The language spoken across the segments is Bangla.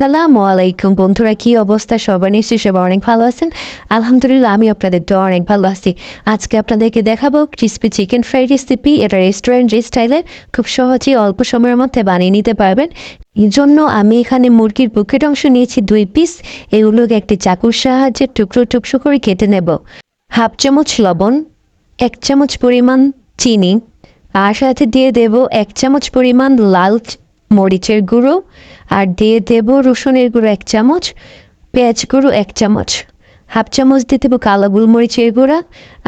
আসসালামু আলাইকুম বন্ধুরা, কি অবস্থা? সবার নিশ্চয়ই সবাই অনেক ভালো আছেন। আলহামদুলিল্লাহ আমি আপনাদের তো অনেক ভালো আছি। আজকে আপনাদেরকে দেখাবো ক্রিসপি চিকেন ফ্রাইড রেসিপি এটা রেস্টুরেন্ট স্টাইলে খুব সহজেই অল্প সময়ের মধ্যে বানিয়ে নিতে পারবেন। এই জন্য আমি এখানে মুরগির বুকের অংশ নিয়েছি দুই পিস এগুলোকে একটি চাকুর সাহায্যে টুকরো টুকরো করে কেটে নেব। হাফ চামচ লবণ, এক চামচ পরিমাণ চিনি। আর সাথে দিয়ে দেব এক চামচ পরিমাণ লাল মরিচের গুঁড়ো আর দিয়ে দেব রসুনের গুঁড়ো এক চামচ, পেঁয়াজ গুঁড়ো এক চামচ। হাফ চামচ দিয়ে দেবো কালো গোলমরিচের গুঁড়া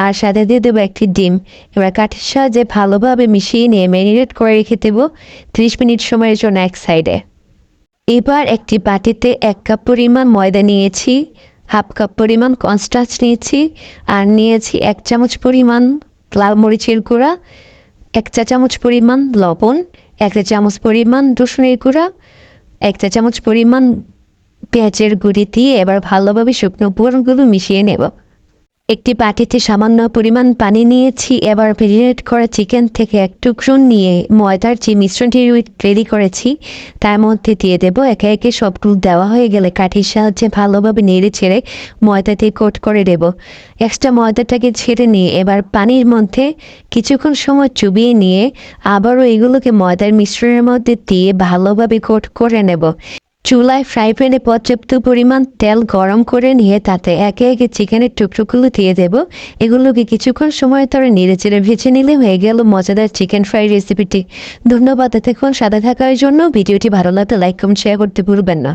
আর সাথে দিয়ে দেবো একটি ডিম। এবার কাঠের সাহায্যে ভালোভাবে মিশিয়ে নিয়ে ম্যারিনেট করে রেখে দেবো ত্রিশ মিনিট সময়ের জন্য এক সাইডে। এবার একটি বাটিতে এক কাপ পরিমাণ ময়দা নিয়েছি, হাফ কাপ পরিমাণ কনস্টার্চ নিয়েছি আর নিয়েছি এক চামচ পরিমাণ লাল মরিচের গুঁড়া, এক চা চামচ পরিমাণ লবণ এক চা চামচ পরিমাণ রসুনের গুঁড়া, একটা চামচ পরিমাণ পেঁয়াজের গুঁড়ি দিয়ে এবার ভালোভাবে শুকনো উপকরণগুলো মিশিয়ে নেব। একটি বাটিতে সামান্য পরিমাণ পানি নিয়েছি, এবার মেরিনেট করা চিকেন থেকে এক টুকরো নিয়ে ময়দার যে মিশ্রণটি রেডি করেছি, তার মধ্যে দিয়ে দেবো একে একে সবগুলো দেওয়া হয়ে গেলে কাঠির সাহায্যে ভালোভাবে নেড়ে ছেড়ে ময়দাতে কোট করে দেব। এক্সট্রা ময়দাটাকে ছেড়ে নিয়ে এবার পানির মধ্যে কিছুক্ষণ সময় চুবিয়ে নিয়ে আবারও এগুলোকে ময়দার মিশ্রণের মধ্যে দিয়ে ভালোভাবে কোট করে নেব। চুলায় ফ্রাই প্যানে পর্যাপ্ত পরিমাণ তেল গরম করে নিয়ে তাতে একে একে চিকেনের টুকরোগুলো দিয়ে দেব। এগুলোকে কিছুক্ষণ সময় ধরে নেড়ে চেড়ে ভেজে নিলে হয়ে গেল মজাদার চিকেন ফ্রাই রেসিপিটি। ধন্যবাদ এতক্ষণ সাদা থাকার জন্য। ভিডিওটি ভালো লাগলে লাইক কম শেয়ার করতে ভুলবেন না।